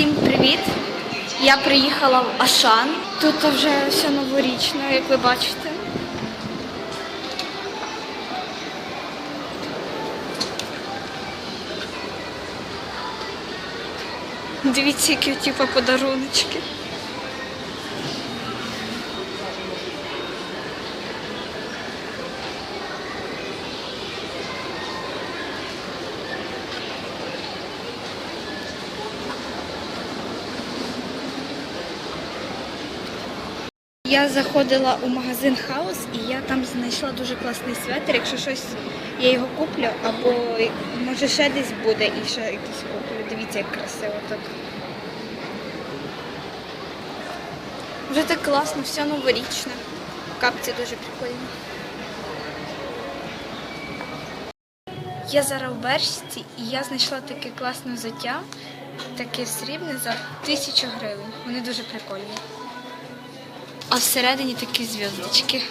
Всім привіт! Я приїхала в Ашан. Тут вже все новорічно, як ви бачите. Дивіться, які типу подаруночки. Я заходила у магазин Хаус і я там знайшла дуже класний светр. Якщо щось я його куплю, або може ще десь буде і ще якийсь куплю. Дивіться, як красиво тут. Вже так класно, все новорічне. Капці дуже прикольні. Я зараз в Бершці і я знайшла таке класне взуття, таке срібне за тисячу гривень. Вони дуже прикольні а всередині такі зв'язочки.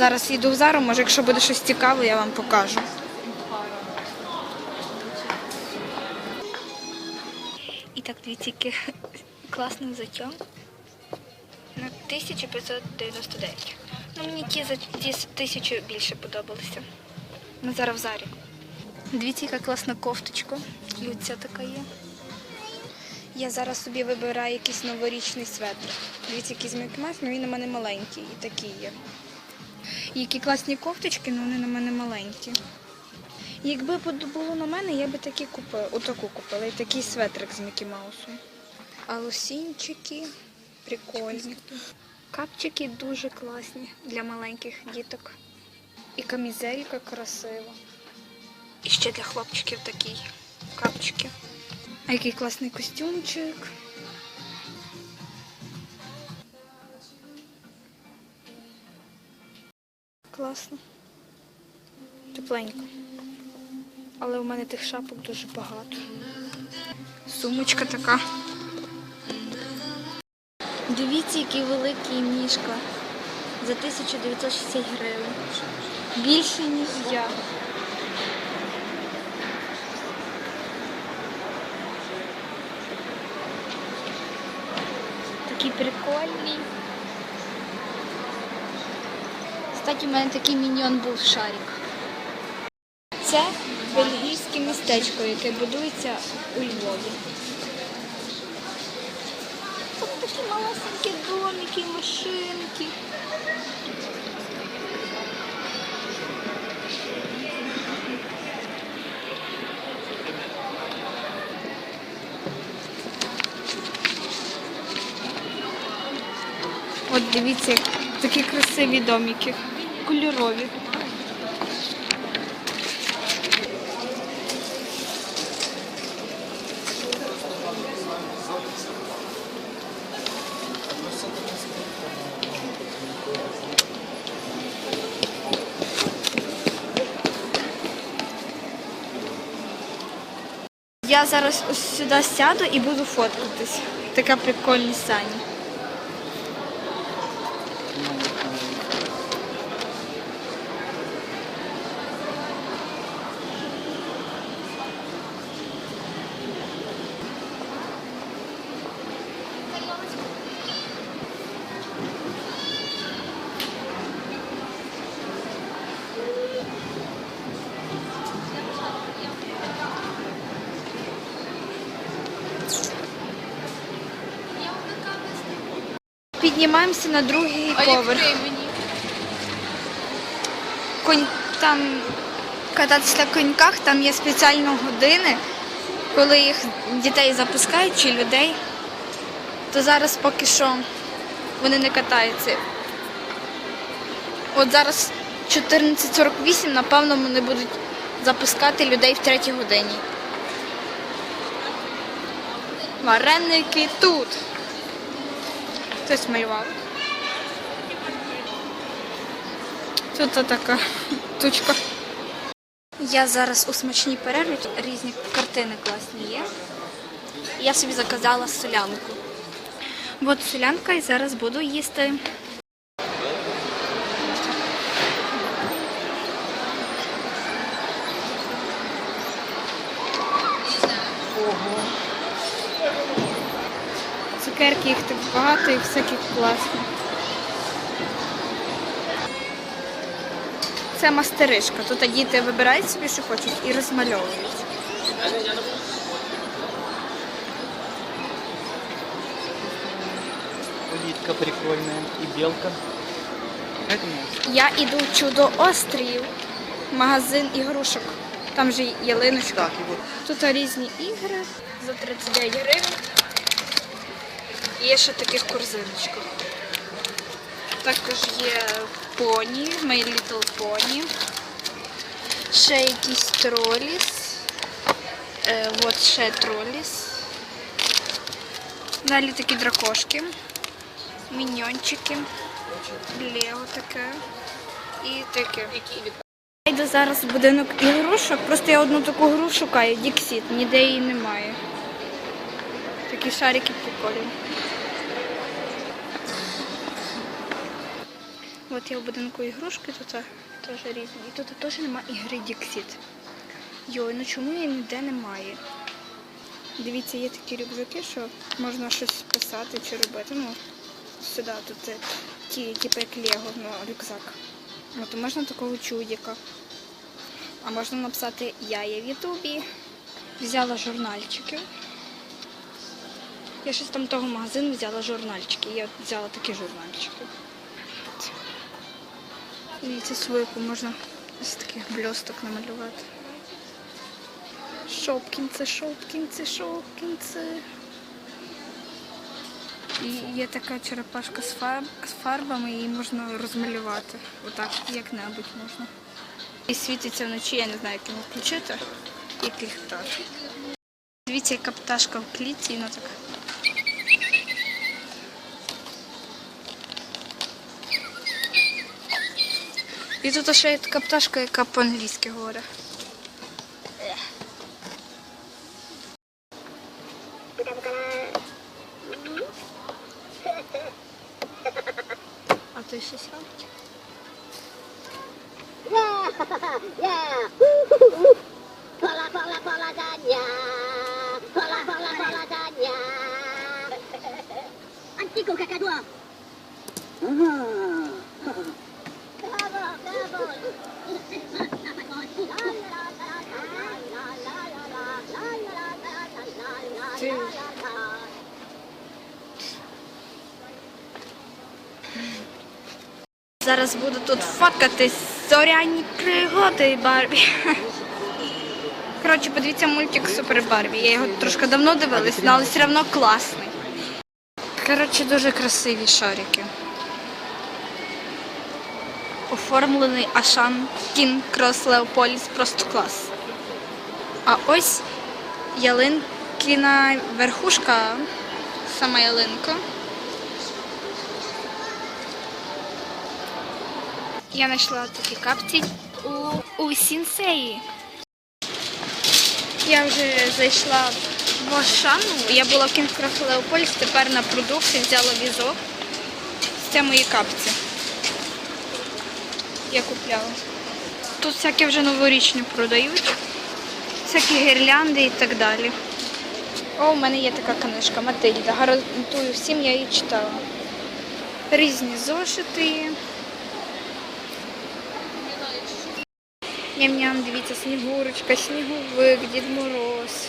Зараз їду в зару, може, якщо буде щось цікаве, я вам покажу. І так, дві тільки класний затьом. На 1599. Ну, Мені ті за ті тисячу більше подобалися. Ми зараз в зарі. Дивіться, яка класна кофточка. Люця така є. Я зараз собі вибираю якийсь новорічний светр. Дивіться, який з Мікмас, але ну, він у мене маленький і такий є. Які класні кофточки, але вони на мене маленькі. Якби було на мене, я би такі купила, отаку купила, і такий светрик з Мікі Маусом. А лосінчики прикольні. Капчики дуже класні для маленьких діток. І камізелька красива. І ще для хлопчиків такі капчики. А який класний костюмчик. Класно. Тепленько. Але у мене тих шапок дуже багато. Сумочка така. Дивіться, який великий мішка. За 1960 гривень. Більше, ніж я. Такий прикольний. Кстати, у мене такий міньйон був шарик. Це бельгійське містечко, яке будується у Львові. Тут такі малесенькі домики, машинки. От дивіться, такі красиві домики, кольорові. Я зараз ось сюди сяду і буду фоткатись. Така прикольні сані. Піднімаємося на другий поверх. Конь там кататися на коньках, там є спеціальні години, коли їх дітей запускають чи людей, то зараз поки що вони не катаються. От зараз 14.48, напевно, вони будуть запускати людей в третій годині. Вареники тут. Хтось малював. Тут така тучка. Я зараз у смачній перерві, різні картини класні є. Я собі заказала солянку. От солянка і зараз буду їсти. Цукерки їх так багато і всякі класні. Це мастеришка. Тут діти вибирають собі, що хочуть, і розмальовують. Улитка прикольная и белка. Это мне Я іду в чудо острів, магазин ігрушок. Там же ялиночка. Так, и вот Тут різні ігри за 39 гривень. Є ще таких корзиночках. Також є поні, My Little Pony. Ще якісь троліс. Е, от ще троліс. Далі такі дракошки. Міньончики. Лего таке. І таке. Я йду зараз в будинок ігрушок, просто я одну таку гру шукаю, Діксіт, ніде її немає. Такі шарики прикольні. От я в будинку ігрушки, тут теж різні. І тут теж немає ігри Діксіт. Йой, ну чому її ніде немає? Дивіться, є такі рюкзаки, що можна щось писати чи робити. Ну, сюди тут ті, типу як Лего, ну, рюкзак. От можна такого чудика. А можна написати Я є в Ютубі. Взяла журнальчики. Я щось там того магазину взяла журнальчики. Я взяла такі журнальчики. Дивіться, свойку можна з таких бльосток намалювати. Шопкінці, шопкінці, шопкінці. І є така черепашка з, фарб, з фарбами, її можна розмалювати. Отак, як-небудь можна. І світиться вночі, я не знаю, як його включити. Як ліхтар. Дивіться, яка пташка в клітці, вона так. І тут ще є така пташка, яка по-англійськи говорить. А то pola, pola gania. Pola, pola, pola gania. Antico cacadua. Зараз буду тут фоткати зоряні пригоди Барбі. Коротше, подивіться мультик Супер Барбі. Я його трошки давно дивилась, але все одно класний. Коротше, дуже красиві шарики. Оформлений Ашан Кін Крос Леополіс просто клас. А ось ялинкина верхушка, сама ялинка. Я знайшла такі капці у, у сінсеї. Я вже зайшла в Ашану. Я була в Кінкрафт Леопольс, тепер на продукти взяла візок. Це мої капці. Я купляла. Тут всякі вже новорічні продають. Всякі гірлянди і так далі. О, у мене є така книжка Матильда. Гарантую всім, я її читала. Різні зошити. Ням-ням, дивіться, снігурочка, сніговик, Дід Мороз.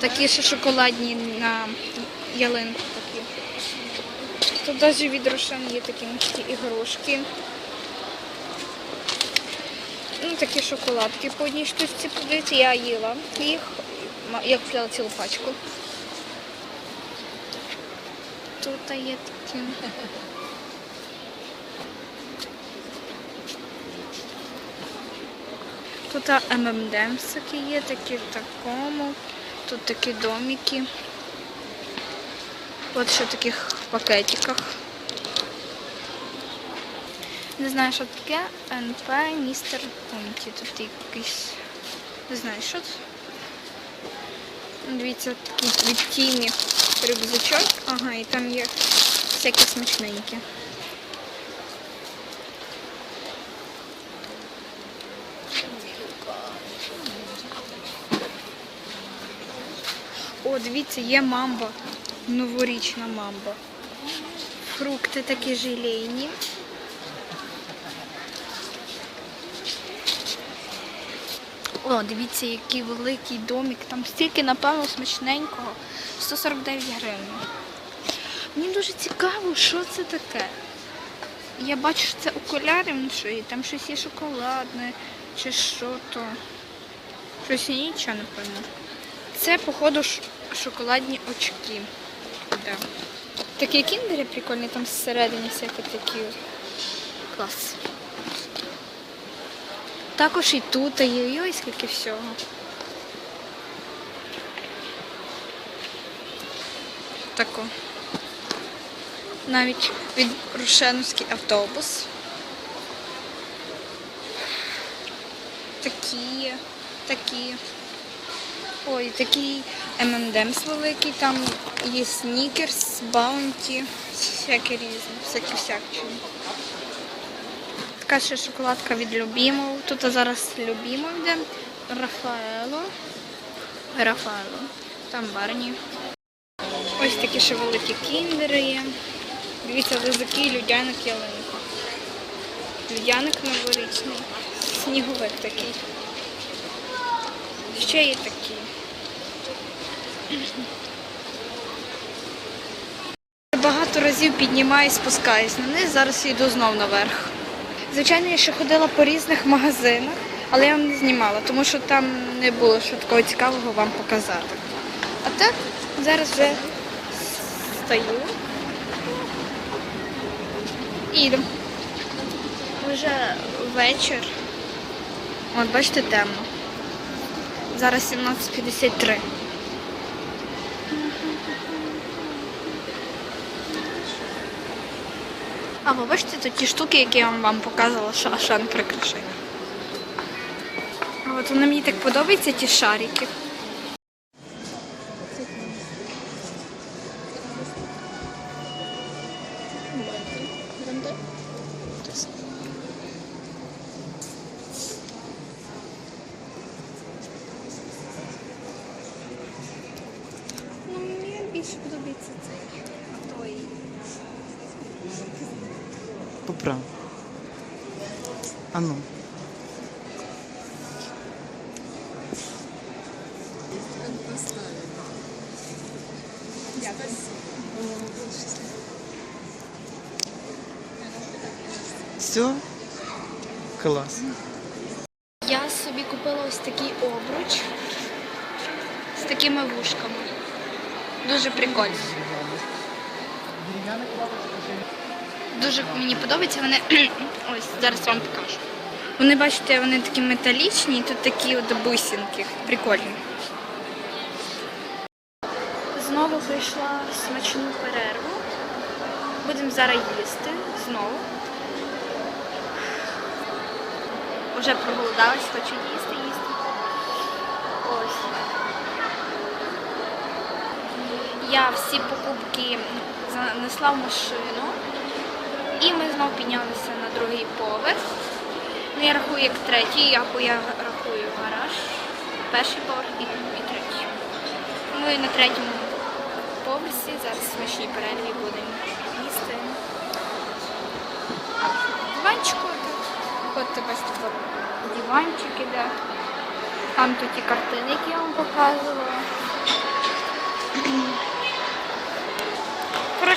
Такі ще шоколадні на ялинку такі. Тут навіть від Рошен є такі м'які ігрушки. Ну, такі шоколадки по одній штучці подивіться, я їла їх. Я купляла цілу пачку. Тут є такі. Тут ММДМС є такі в такому. Тут такі домики. От ще в таких пакетиках. Не знаю, що таке. НП Містер Пунті. Тут якийсь. Не знаю, що. Ну, Дивіться, такий від рюкзачок. Ага, і там є всякі смачненькі. О, дивіться, є мамба. Новорічна мамба. Фрукти такі желейні. О, дивіться, який великий домик. Там стільки, напевно, смачненького. 149 гривень. Мені дуже цікаво, що це таке. Я бачу, що це окуляри вночі, там щось є шоколадне, чи що то. Щось я нічого пойму. Це, походу, шоколадні очки. Да. Такі кіндери прикольні, там всередині всякі такі. Клас. Також і тут є ой, скільки всього. Тако. Навіть від Рушеновський автобус. Такі, такі. Ой, такий M&M's великий, там є снікерс, баунті, всякі різні, всякі всячі. Така ще шоколадка від Любімов. Тут зараз Любімов йде. Рафаело. Рафаело. Там барні. Ось такі ще великі кіндери є. Дивіться, лизаки, людяник, ялинка. Людяник новорічний. Сніговик такий. Ще є такі. Багато разів піднімаюсь, спускаюсь на низ, зараз йду знов наверх. Звичайно, я ще ходила по різних магазинах, але я вам не знімала, тому що там не було що такого цікавого вам показати. А так, зараз вже стою і йду. Вже вечір. От, бачите, темно. Зараз 17.53. А ви бачите тут ті штуки, які я вам показувала, шан прикрашення. От вони мені так подобаються, ті шарики. Поправ. А ну. Все? Клас. Я собі купила ось такий обруч з такими вушками. Дуже прикольно. Дуже мені подобається. Вони ось зараз вам покажу. Вони, бачите, вони такі металічні, і тут такі от бусинки. Прикольні. Знову прийшла в смачну перерву. Будемо зараз їсти знову. Вже проголодалась, хочу їсти, їсти. Ось. Я всі покупки занесла в машину. І ми знову піднялися на другий поверх. Ну, я рахую як третій, я, я рахую гараж. Перший поверх і, і третій. Ми на третьому поверсі, зараз в смачній перерві будемо їсти. Диванчику. От тебе тут диванчик іде. Там тут ті картини, які я вам показувала.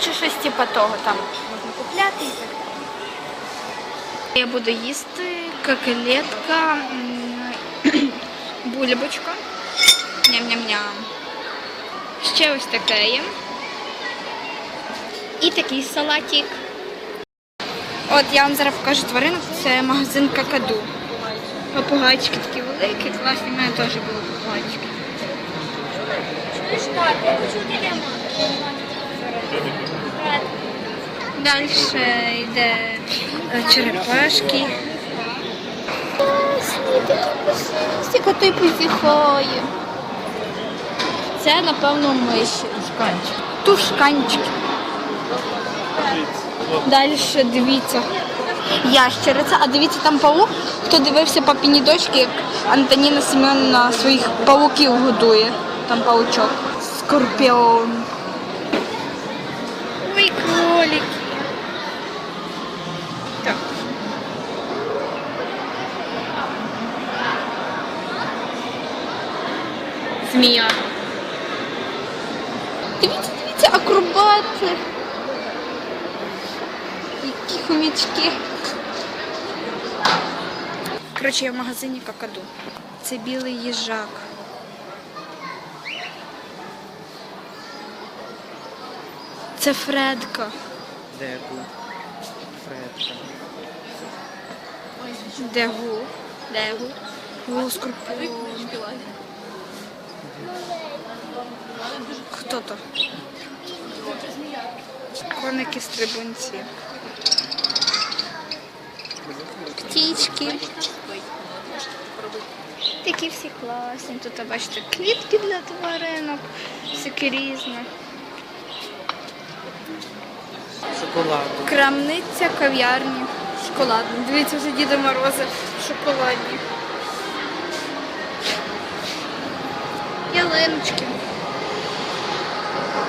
Коротше, щось типу того там можна купляти і так далі. Я буду їсти коклетка, м, бульбочка. Ням-ням-ням. Ще ось таке є. І такий салатик. От я вам зараз покажу тваринок. Це магазин Какаду. Попугайчики такі великі, класні. У мене теж були попугайчики. Далі йде е, черепашки. Пушисті, коти позіхає. Це, напевно, миші. Тушканчик. Тушканчики. Далі дивіться. Ящериця, а дивіться там паук. Хто дивився папіні дочки, як Антоніна Семенівна своїх пауків годує. Там паучок. Скорпіон. Ой, кролики. Змія. Дивіться, дивіться, акробати. Які хомячки. Коротше, я в магазині Какаду. Це білий їжак. Це Фредка. Дегу. Фредка. Дегу. Дегу. Гу скорпіон. Хто то? Коники стрибунці. Птічки. Такі всі класні. Тут бачите клітки для тваринок, всяке різне. Шоколаду. Крамниця кав'ярні. Шоколадні. Дивіться, вже Діда Морози шоколадні. Ялиночки.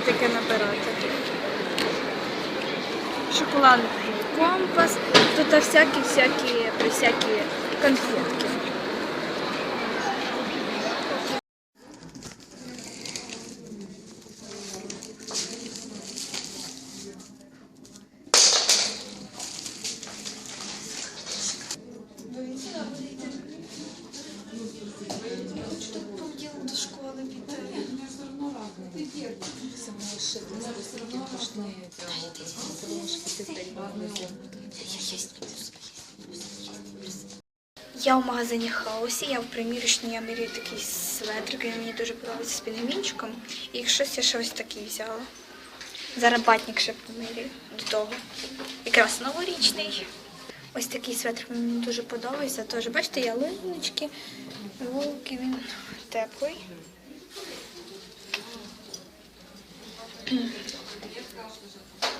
всяке таке набирати. Шоколадний компас, тут всякі-всякі, всякі конфетки. до школи піти. Я в магазині хаосі, я в примірочній, я міряю такий светрик, він мені дуже подобається з пінемінчиком. І щось я ще ось такий взяла. Зараз батник ще поміряю до того. Якраз новорічний. Ось такий светр мені дуже подобається. Теж, бачите, ялиночки, вулки, він теплий.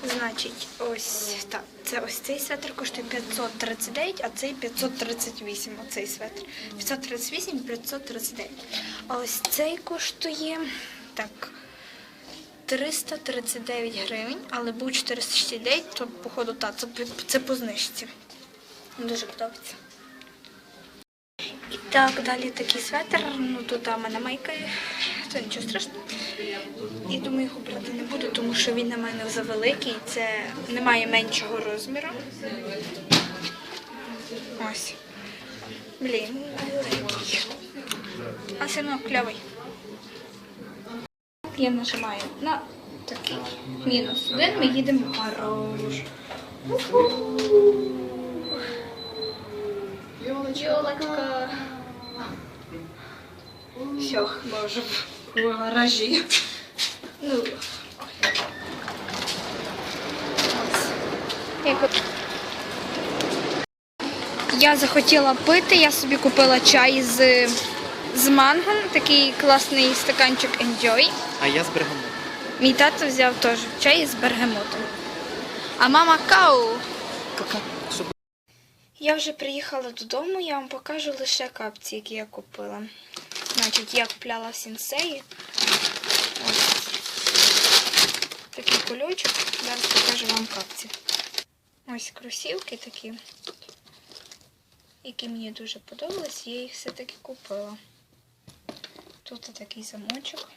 Значить, ось так. Це ось цей светр коштує 539, а цей 538. Оцей светр. 538 і 539. А ось цей коштує так. 339 гривень, але був 469, то походу та це, це по знижці. Дуже подобається. І так, далі такий светр. Ну тут у мене майка, це нічого страшного. І думаю, його брати не буду, тому що він на мене завеликий. Це немає меншого розміру. Ось. Блін, великий. А все одно кльовий. Я нажимаю на такий мінус один, ми їдемо хорош. Йолочка. Все, ми вже в гаражі. Ну, Я захотіла пити, я собі купила чай з, з мангом, такий класний стаканчик Enjoy. А я з бергамотом. Мій тато взяв теж чай з бергамотом. А мама кау. Щоб Я вже приїхала додому, я вам покажу лише капці, які я купила. Значить, я купляла в сінсеї. Ось такий кульочок. Зараз покажу вам капці. Ось кросівки такі, які мені дуже подобались, я їх все-таки купила. Тут такий замочок.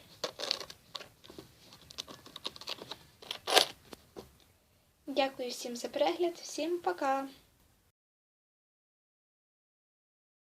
Дякую всім за перегляд, всім пока!